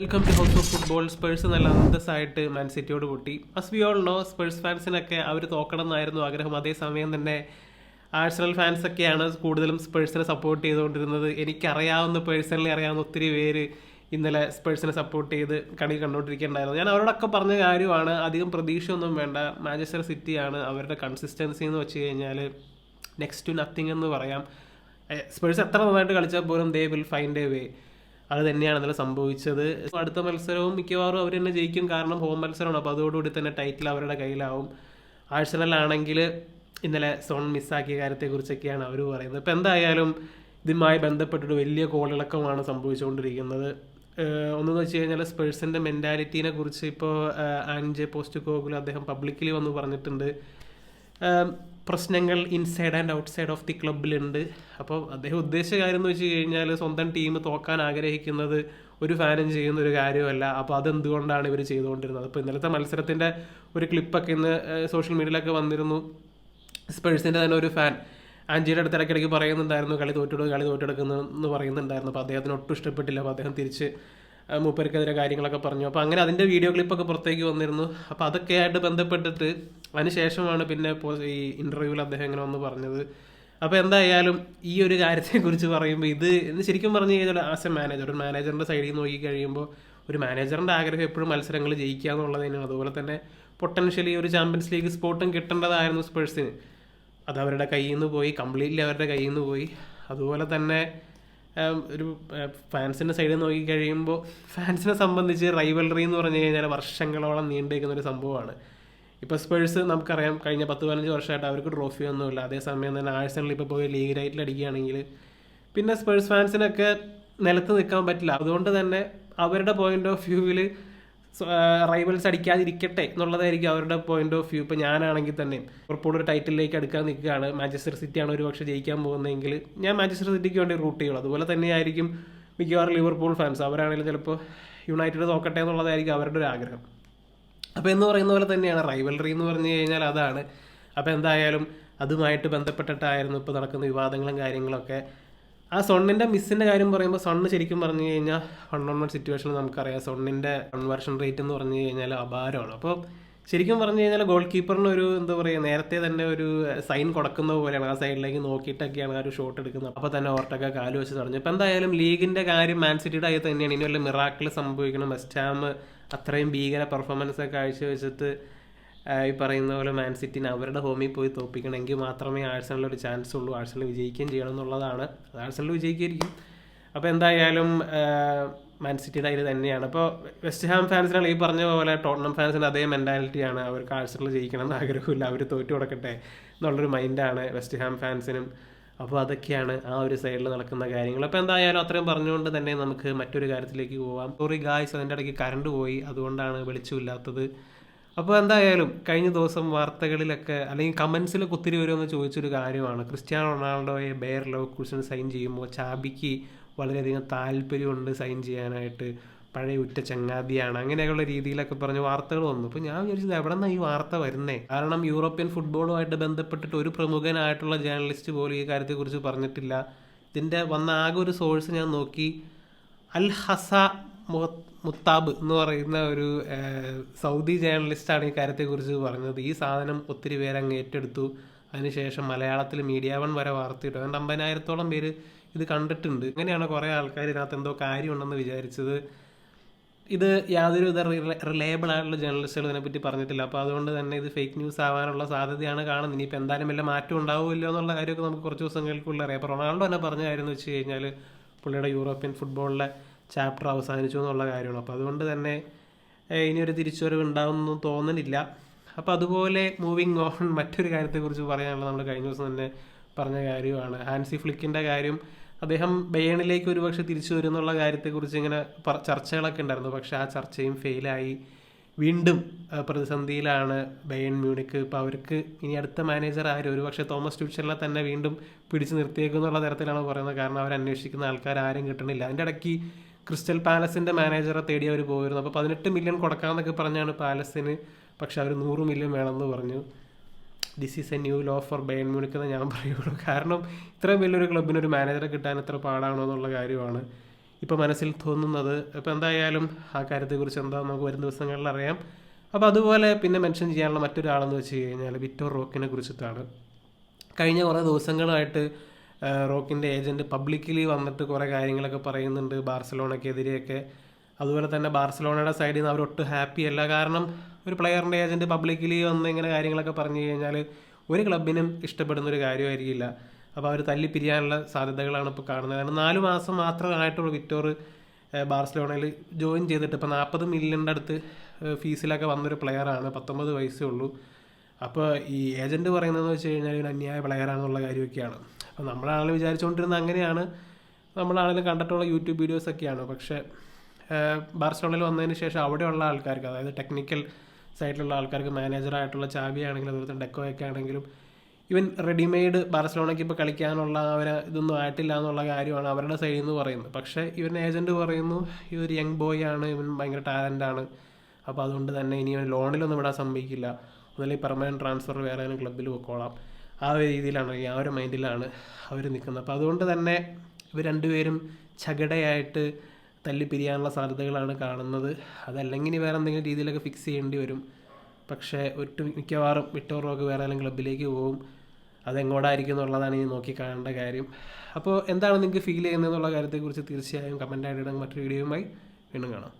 Welcome to house of football Spurs നല്ല അന്തസ്സായിട്ട് മാൻ സിറ്റിയോട് പൊട്ടി. As we all know Spurs ഫാൻസിനൊക്കെ അവർ തോക്കണം എന്നായിരുന്നു ആഗ്രഹം. അതേസമയം തന്നെ ആഴ്സണൽ ഫാൻസൊക്കെയാണ് കൂടുതലും സ്പേഴ്സിനെ സപ്പോർട്ട് ചെയ്തുകൊണ്ടിരുന്നത്. എനിക്കറിയാവുന്ന പേഴ്സണലി അറിയാവുന്ന ഒത്തിരി പേര് ഇന്നലെ സ്പേഴ്സിനെ സപ്പോർട്ട് ചെയ്ത് കളി കണ്ടുകൊണ്ടിരിക്കേണ്ടായിരുന്നു ഞാൻ അവരോടൊക്കെ പറഞ്ഞ കാര്യമാണ് അധികം പ്രതീക്ഷയൊന്നും വേണ്ട. മാഞ്ചസ്റ്റർ സിറ്റിയാണ് അവരുടെ കൺസിസ്റ്റൻസി എന്ന് വെച്ച് കഴിഞ്ഞാൽ നെക്സ്റ്റ് ടു നത്തിങ് എന്ന് പറയാം. സ്പേഴ്സ് എത്ര നന്നായിട്ട് കളിച്ചാൽ പോലും they will find a way അത് തന്നെയാണ് ഇന്നലെ സംഭവിച്ചത് അടുത്ത മത്സരവും മിക്കവാറും അവർ തന്നെ ജയിക്കും. കാരണം ഹോം മത്സരമാണ്. അപ്പോൾ അതോടുകൂടി തന്നെ ടൈറ്റിൽ അവരുടെ കയ്യിലാവും. ആഴ്സണലാണെങ്കിൽ ഇന്നലെ സോൺ മിസ്സാക്കിയ കാര്യത്തെക്കുറിച്ചൊക്കെയാണ് അവർ പറയുന്നത്. ഇപ്പോൾ എന്തായാലും ഇതുമായി ബന്ധപ്പെട്ടിട്ട് വലിയ കോളിളക്കമാണ് സംഭവിച്ചുകൊണ്ടിരിക്കുന്നത്. ഒന്നെന്ന് വെച്ച് കഴിഞ്ഞാൽ സ്പേഴ്സിന്റെ മെന്റാലിറ്റീനെ കുറിച്ച് ഇപ്പോൾ ആൻജെ പോസ്റ്റ് കോഗുൽ അദ്ദേഹം പബ്ലിക്കലി വന്ന് പറഞ്ഞിട്ടുണ്ട്. പ്രശ്നങ്ങൾ inside and outside of the ക്ലബിലുണ്ട് അപ്പോൾ അദ്ദേഹം ഉദ്ദേശിച്ച കാര്യം എന്ന് വെച്ച് കഴിഞ്ഞാൽ സ്വന്തം ടീം തോക്കാൻ ആഗ്രഹിക്കുന്നത് ഒരു ഫാനും ചെയ്യുന്ന ഒരു കാര്യമല്ല അപ്പോൾ അതെന്തുകൊണ്ടാണ് ഇവർ ചെയ്തുകൊണ്ടിരുന്നത്? അപ്പോൾ ഇന്നലത്തെ മത്സരത്തിന്റെ ഒരു ക്ലിപ്പൊക്കെ ഇന്ന് സോഷ്യൽ മീഡിയയിലൊക്കെ വന്നിരുന്നു. സ്പേഴ്സിന്റെ തന്നെ ഒരു ഫാൻ ആൻജിയുടെ അടുത്ത് ഇടയ്ക്കിടയ്ക്ക് പറയുന്നുണ്ടായിരുന്നു കളി തോറ്റെടുക്കും കളി തോറ്റെടുക്കുന്നു എന്ന് പറയുന്നുണ്ടായിരുന്നു. അപ്പോൾ അദ്ദേഹത്തിന് ഒട്ടും ഇഷ്ടപ്പെട്ടില്ല. അപ്പോൾ അദ്ദേഹം തിരിച്ച് മൂപ്പർക്കെതിരെ കാര്യങ്ങളൊക്കെ പറഞ്ഞു. അപ്പോൾ അങ്ങനെ അതിന്റെ വീഡിയോ ക്ലിപ്പൊക്കെ പുറത്തേക്ക് വന്നിരുന്നു. അപ്പോൾ അതൊക്കെ ആയിട്ട് ബന്ധപ്പെട്ടിട്ട് അതിനുശേഷമാണ് പിന്നെ ഈ ഇന്റർവ്യൂവിൽ അദ്ദേഹം ഇങ്ങനെ വന്ന് പറഞ്ഞത്. അപ്പോൾ എന്തായാലും ഈ ഒരു കാര്യത്തെക്കുറിച്ച് പറയുമ്പോൾ ഇത് എന്ന് ശരിക്കും പറഞ്ഞു കഴിഞ്ഞാൽ ആസ് എ മാനേജർ ഒരു മാനേജറിന്റെ സൈഡിൽ നിന്ന് നോക്കിക്കഴിയുമ്പോൾ ഒരു മാനേജറിന്റെ ആഗ്രഹം എപ്പോഴും മത്സരങ്ങൾ ജയിക്കുക എന്നുള്ളതിന് അതുപോലെ തന്നെ പൊട്ടൻഷ്യലി ഒരു ചാമ്പ്യൻസ് ലീഗ് സ്പോട്ടും കിട്ടേണ്ടതായിരുന്നു സ്പേഴ്സിന് അത് അവരുടെ കയ്യിൽ നിന്ന് പോയി കംപ്ലീറ്റ്ലി അവരുടെ കയ്യിൽ നിന്ന് പോയി. അതുപോലെ തന്നെ ഒരു ഫാൻസിന്റെ സൈഡിൽ നോക്കി കഴിയുമ്പോൾ ഫാൻസിനെ സംബന്ധിച്ച് റൈവലറി എന്ന് പറഞ്ഞു കഴിഞ്ഞാൽ വർഷങ്ങളോളം നീണ്ടു നിൽക്കുന്ന ഒരു സംഭവമാണ്. ഇപ്പോൾ സ്പേഴ്സ് നമുക്കറിയാം കഴിഞ്ഞ പത്ത് പതിനഞ്ച് വർഷമായിട്ട് അവർക്ക് ട്രോഫി ഒന്നുമില്ല. അതേസമയം തന്നെ ആഴ്സണൽ ഇപ്പോൾ പോയി ലീഗ് റൈറ്റിൽ അടിക്കുകയാണെങ്കിൽ പിന്നെ സ്പേഴ്സ് ഫാൻസിനൊക്കെ നിലത്ത് നിൽക്കാൻ പറ്റില്ല. അതുകൊണ്ട് തന്നെ അവരുടെ പോയിന്റ് ഓഫ് വ്യൂവിൽ റൈവൽസ് അടിക്കാതിരിക്കട്ടെ എന്നുള്ളതായിരിക്കും അവരുടെ പോയിന്റ് ഓഫ് വ്യൂ ഇപ്പോൾ ഞാനാണെങ്കിൽ തന്നെ ഇപ്പോൾ ഒരു ടൈറ്റിലേക്ക് അടുക്കാൻ നിൽക്കുകയാണ്. മാഞ്ചസ്റ്റർ സിറ്റിയാണ് ഒരു പക്ഷേ ജയിക്കാൻ പോകുന്നതെങ്കിൽ ഞാൻ മാഞ്ചസ്റ്റർ സിറ്റിക്ക് വേണ്ടി റൂട്ട് ചെയ്യുള്ളൂ. അതുപോലെ തന്നെയായിരിക്കും മിക്കവാറും ലിവർപൂൾ ഫാൻസ് അവരാണെങ്കിലും ചിലപ്പോൾ യുണൈറ്റഡ് നോക്കട്ടെ എന്നുള്ളതായിരിക്കും അവരുടെ ഒരു ആഗ്രഹം. അപ്പോൾ എന്ന് പറയുന്ന പോലെ തന്നെയാണ് റൈവൽറി എന്ന് പറഞ്ഞു കഴിഞ്ഞാൽ അതാണ്. അപ്പോൾ എന്തായാലും അതുമായിട്ട് ബന്ധപ്പെട്ടിട്ടായിരുന്നു ഇപ്പോൾ നടക്കുന്ന വിവാദങ്ങളും കാര്യങ്ങളൊക്കെ. ആ സൊണ്ണിന്റെ മിസ്സിന്റെ കാര്യം പറയുമ്പോൾ സണ്ണ് ശരിക്കും പറഞ്ഞു കഴിഞ്ഞാൽ വൺ ഓൺ വൺ സിറ്റുവേഷനിൽ നമുക്കറിയാം. സൊണ്ണിന്റെ കൺവേർഷൻ റേറ്റ് എന്ന് പറഞ്ഞു കഴിഞ്ഞാൽ അപാരമാണ്. അപ്പോൾ ശരിക്കും പറഞ്ഞു കഴിഞ്ഞാൽ ഗോൾ കീപ്പറിന് ഒരു എന്താ പറയുക നേരത്തെ തന്നെ ഒരു സൈൻ കൊടുക്കുന്ന പോലെയാണ്. ആ സൈഡിലേക്ക് നോക്കിയിട്ടൊക്കെയാണ് ആ ഒരു ഷോട്ട് എടുക്കുന്നത്. അപ്പോൾ തന്നെ ഓർട്ടൊക്കെ കാൽ വെച്ച് തടഞ്ഞു. അപ്പോൾ എന്തായാലും ലീഗിന്റെ കാര്യം മാൻ സിറ്റിയുടെ ആയി തന്നെയാണ്. ഇനി വല്ല മിറാക്കിൾ സംഭവിക്കണം? വെസ്റ്റ് അത്രയും ഭീകര പെർഫോമൻസ് ഒക്കെ കാഴ്ചവെച്ചിട്ട് ഈ പറയുന്ന പോലെ മാൻ സിറ്റിനെ അവരുടെ ഹോമിൽ പോയി തോപ്പിക്കണമെങ്കിൽ മാത്രമേ ആഴ്സണലിൽ ഒരു ചാൻസ് ഉള്ളൂ. ആഴ്സണൽ വിജയിക്കുകയും ചെയ്യണം എന്നുള്ളതാണ്. ആഴ്സണൽ വിജയിക്കുകയായിരിക്കും. അപ്പോൾ എന്തായാലും മാൻ സിറ്റിയുടെ അതിൽ തന്നെയാണ്. അപ്പോൾ വെസ്റ്റ് ഹാം ഫാൻസിനാണ് ഈ പറഞ്ഞ പോലെ ടോട്ടനം ഫാൻസിന് അതേ മെന്റാലിറ്റിയാണ് അവർക്ക് ആഴ്സണൽ ജയിക്കണം എന്ന് ആഗ്രഹമില്ല. അവർ തോറ്റു കൊടുക്കട്ടെ എന്നുള്ളൊരു മൈൻഡാണ് വെസ്റ്റ് ഹാം ഫാൻസിനും അപ്പോൾ അതൊക്കെയാണ് ആ ഒരു സൈഡിൽ നടക്കുന്ന കാര്യങ്ങൾ. അപ്പോൾ എന്തായാലും അത്രയും പറഞ്ഞുകൊണ്ട് തന്നെ നമുക്ക് മറ്റൊരു കാര്യത്തിലേക്ക് പോവാം. സോറി ഗായ്സ് അതിന്റെ ഇടയ്ക്ക് കറണ്ട് പോയി. അതുകൊണ്ടാണ് വെളിച്ചമില്ലാത്തത്. അപ്പോൾ എന്തായാലും കഴിഞ്ഞ ദിവസം വാർത്തകളിലൊക്കെ അല്ലെങ്കിൽ കമൻസിലൊക്കെ ഒത്തിരി വരുമെന്ന് ചോദിച്ചൊരു കാര്യമാണ്. ക്രിസ്ത്യാനോ റൊണാൾഡോയെ ബെയർ ലവ് കുഷൻ സൈൻ ചെയ്യുമ്പോൾ ചാബിക്ക് വളരെയധികം താല്പര്യമുണ്ട് സൈൻ ചെയ്യാനായിട്ട്. പഴയ ഉറ്റ ചങ്ങാതിയാണ്. അങ്ങനെയൊക്കെയുള്ള രീതിയിലൊക്കെ പറഞ്ഞ് വാർത്തകൾ വന്നു. അപ്പോൾ ഞാൻ വിചാരിച്ചത് എവിടെ നിന്നാണ് ഈ വാർത്ത വരുന്നേ? കാരണം യൂറോപ്യൻ ഫുട്ബോളുമായിട്ട് ബന്ധപ്പെട്ടിട്ട് ഒരു പ്രമുഖനായിട്ടുള്ള ജേർണലിസ്റ്റ് പോലും ഈ കാര്യത്തെക്കുറിച്ച് പറഞ്ഞിട്ടില്ല. ഇതിന്റെ വന്ന ആകെ ഒരു സോഴ്സ് ഞാൻ നോക്കി. അൽ ഹസ മുത്താബ് എന്ന് പറയുന്ന ഒരു സൗദി ജേർണലിസ്റ്റാണ് ഈ കാര്യത്തെക്കുറിച്ച് പറഞ്ഞത്. ഈ സാധനം ഒത്തിരി പേര് അങ്ങ് ഏറ്റെടുത്തു. അതിനുശേഷം മലയാളത്തിൽ മീഡിയ വൺ വരെ വാർത്തയിട്ടു അതുകൊണ്ട് അമ്പതിനായിരത്തോളം പേര് ഇത് കണ്ടിട്ടുണ്ട്. അങ്ങനെയാണ് കുറേ ആൾക്കാർ ഇതിനകത്ത് എന്തോ കാര്യമുണ്ടെന്ന് വിചാരിച്ചത്. ഇത് യാതൊരു വിധ റിലയബിൾ ആയിട്ടുള്ള ജേർണലിസ്റ്റുകൾ ഇതിനെപ്പറ്റി പറഞ്ഞിട്ടില്ല. അപ്പോൾ അതുകൊണ്ട് തന്നെ ഇത് ഫേക്ക് ന്യൂസ് ആവാനുള്ള സാധ്യതയാണ് കാണുന്നത്. ഇനിയിപ്പോൾ എന്തായാലും വല്ല മാറ്റം ഉണ്ടാവുമല്ലോ എന്നുള്ള കാര്യമൊക്കെ നമുക്ക് കുറച്ച് ദിവസങ്ങൾക്കുള്ള അറിയാം. അപ്പോൾ റൊണാൾഡോ തന്നെ പറഞ്ഞ കാര്യം എന്ന് വെച്ച് കഴിഞ്ഞാൽ പുള്ളിയുടെ യൂറോപ്യൻ ഫുട്ബോളിലെ ചാപ്റ്റർ അവസാനിച്ചു എന്നുള്ള കാര്യമാണ്. അപ്പോൾ അതുകൊണ്ട് തന്നെ ഇനിയൊരു തിരിച്ചുവരവ് ഉണ്ടാവുമെന്ന് തോന്നുന്നില്ല അപ്പോൾ അതുപോലെ മൂവിങ് ഓൺ മറ്റൊരു കാര്യത്തെക്കുറിച്ച് പറയാനുള്ള നമ്മൾ കഴിഞ്ഞ ദിവസം തന്നെ പറഞ്ഞ കാര്യമാണ്. ഹാൻസി ഫ്ലിക്കിന്റെ കാര്യം അദ്ദേഹം ബയണിലേക്ക് ഒരുപക്ഷെ തിരിച്ചു വരും എന്നുള്ള കാര്യത്തെക്കുറിച്ച് ഇങ്ങനെ ചർച്ചകളൊക്കെ ഉണ്ടായിരുന്നു. പക്ഷേ ആ ചർച്ചയും ഫെയിലായി. വീണ്ടും പ്രതിസന്ധിയിലാണ് ബയൺ മ്യൂണിക്ക്. ഇപ്പോൾ അവർക്ക് ഇനി അടുത്ത മാനേജർ ആരും? ഒരുപക്ഷെ തോമസ് ട്യൂഷനിലെ തന്നെ വീണ്ടും പിടിച്ചു നിർത്തിയേക്കും എന്നുള്ള തരത്തിലാണ് പറയുന്നത്. കാരണം അവർ അന്വേഷിക്കുന്ന ആൾക്കാർ ആരും കിട്ടണില്ല. അതിന്റെ ഇടയ്ക്ക് ക്രിസ്റ്റൽ പാലസിന്റെ മാനേജറെ തേടി അവർ പോയിരുന്നു. അപ്പോൾ പതിനെട്ട് മില്യൺ കൊടുക്കാമെന്നൊക്കെ പറഞ്ഞാണ് പാലസിന്. പക്ഷെ അവർ നൂറ് മില്യൺ വേണമെന്ന് പറഞ്ഞു. This is a new low for Bayern Munich എന്ന് ഞാൻ പറയുള്ളൂ. കാരണം ഇത്രയും വലിയൊരു ക്ലബിന് ഒരു മാനേജറെ കിട്ടാൻ ഇത്ര പാടാണോ എന്നുള്ള കാര്യമാണ് ഇപ്പോൾ മനസ്സിൽ തോന്നുന്നത്. ഇപ്പോൾ എന്തായാലും ആ കാര്യത്തെക്കുറിച്ച് എന്താ നമുക്ക് വരും ദിവസങ്ങളിൽ അറിയാം. അപ്പോൾ അതുപോലെ പിന്നെ മെൻഷൻ ചെയ്യാനുള്ള മറ്റൊരാളെന്ന് വെച്ച് കഴിഞ്ഞാൽ വിറ്റോ റോക്കിനെ കുറിച്ചിട്ടാണ്. കഴിഞ്ഞ കുറേ ദിവസങ്ങളായിട്ട് റോക്കിന്റെ ഏജന്റ് പബ്ലിക്കലി വന്നിട്ട് കുറേ കാര്യങ്ങളൊക്കെ പറയുന്നുണ്ട് ബാർസലോണയ്ക്കെതിരെയൊക്കെ അതുപോലെ തന്നെ ബാർസലോണയുടെ സൈഡിൽ നിന്ന് അവരൊട്ടും ഹാപ്പി അല്ല. കാരണം ഒരു പ്ലെയറിന്റെ ഏജന്റ് പബ്ലിക്കലി വന്ന് ഇങ്ങനെ കാര്യങ്ങളൊക്കെ പറഞ്ഞു കഴിഞ്ഞാൽ ഒരു ക്ലബിനും ഇഷ്ടപ്പെടുന്ന ഒരു കാര്യമായിരിക്കില്ല അപ്പോൾ അവർ തല്ലിപ്പിരിയാനുള്ള സാധ്യതകളാണ് ഇപ്പോൾ കാണുന്നത്. കാരണം നാല് മാസം മാത്രമായിട്ടുള്ള വിക്ടോർ ഏഹ് ബാർസലോണയിൽ ജോയിൻ ചെയ്തിട്ട്. ഇപ്പോൾ നാൽപ്പത് മില്യന്റെ അടുത്ത് ഫീസിലൊക്കെ വന്നൊരു പ്ലെയറാണ് പത്തൊമ്പത് വയസ്സേ ഉള്ളൂ. അപ്പോൾ ഈ ഏജന്റ് പറയുന്നതെന്ന് വെച്ച് കഴിഞ്ഞാൽ ഒരു അന്യായ പ്ലെയറാണെന്നുള്ള കാര്യമൊക്കെയാണ്. അപ്പോൾ നമ്മളാണെങ്കിലും വിചാരിച്ചുകൊണ്ടിരുന്നത് അങ്ങനെയാണ്. നമ്മളാണെങ്കിലും കണ്ടിട്ടുള്ള യൂട്യൂബ് വീഡിയോസൊക്കെയാണ് പക്ഷേ ബാർസലോണയിൽ വന്നതിന് ശേഷം അവിടെയുള്ള ആൾക്കാർക്ക് അതായത് ടെക്നിക്കൽ സൈഡിലുള്ള ആൾക്കാർക്ക് മാനേജറായിട്ടുള്ള ചാബി ആണെങ്കിലും അതുപോലെ തന്നെ ഡെക്കോയൊക്കെ ആണെങ്കിലും ഇവൻ റെഡിമെയ്ഡ് ബാർസലോണയ്ക്ക് ഇപ്പോൾ കളിക്കാനുള്ള അവരെ ഇതൊന്നും ആയിട്ടില്ല എന്നുള്ള കാര്യമാണ് അവരുടെ സൈഡിൽ നിന്ന് പറയുന്നത്. പക്ഷേ ഇവൻ ഏജന്റ് പറയുന്നു ഇവർ യങ് ബോയ് ആണ് ഇവൻ ഭയങ്കര ആണ്. അപ്പോൾ അതുകൊണ്ട് തന്നെ ഇനി ഇവൻ ലോണിലൊന്നും വിടാൻ സമ്മതിക്കില്ല. ഒന്നല്ലെങ്കിൽ പെർമനന്റ് ട്രാൻസ്ഫർ വേറെ ഏതെങ്കിലും ക്ലബ്ബിൽ പോയിക്കോളാം ആ ഒരു രീതിയിലാണ് ആ ഒരു മൈൻഡിലാണ് അവർ നിൽക്കുന്നത് അപ്പോൾ അതുകൊണ്ട് തന്നെ ഇവർ രണ്ടുപേരും ചകടയായിട്ട് തല്ലിപ്പിരിയാനുള്ള സാധ്യതകളാണ് കാണുന്നത്. അതല്ലെങ്കിൽ വേറെ എന്തെങ്കിലും രീതിയിലൊക്കെ ഫിക്സ് ചെയ്യേണ്ടി വരും. പക്ഷേ ഒട്ടും മിക്കവാറും വിട്ടോറൊക്കെ വേറെ ഏതെങ്കിലും ക്ലബിലേക്ക് പോകും. അതെങ്ങോട്ടായിരിക്കും എന്നുള്ളതാണ് ഇനി നോക്കി കാണേണ്ട കാര്യം. അപ്പോൾ എന്താണ് നിങ്ങൾക്ക് ഫീൽ ചെയ്യുന്നത് എന്നുള്ള കാര്യത്തെക്കുറിച്ച് തീർച്ചയായും കമന്റായിട്ട് ഇടാൻ മറ്റൊരു വീഡിയോയുമായി വീണ്ടും കാണാം.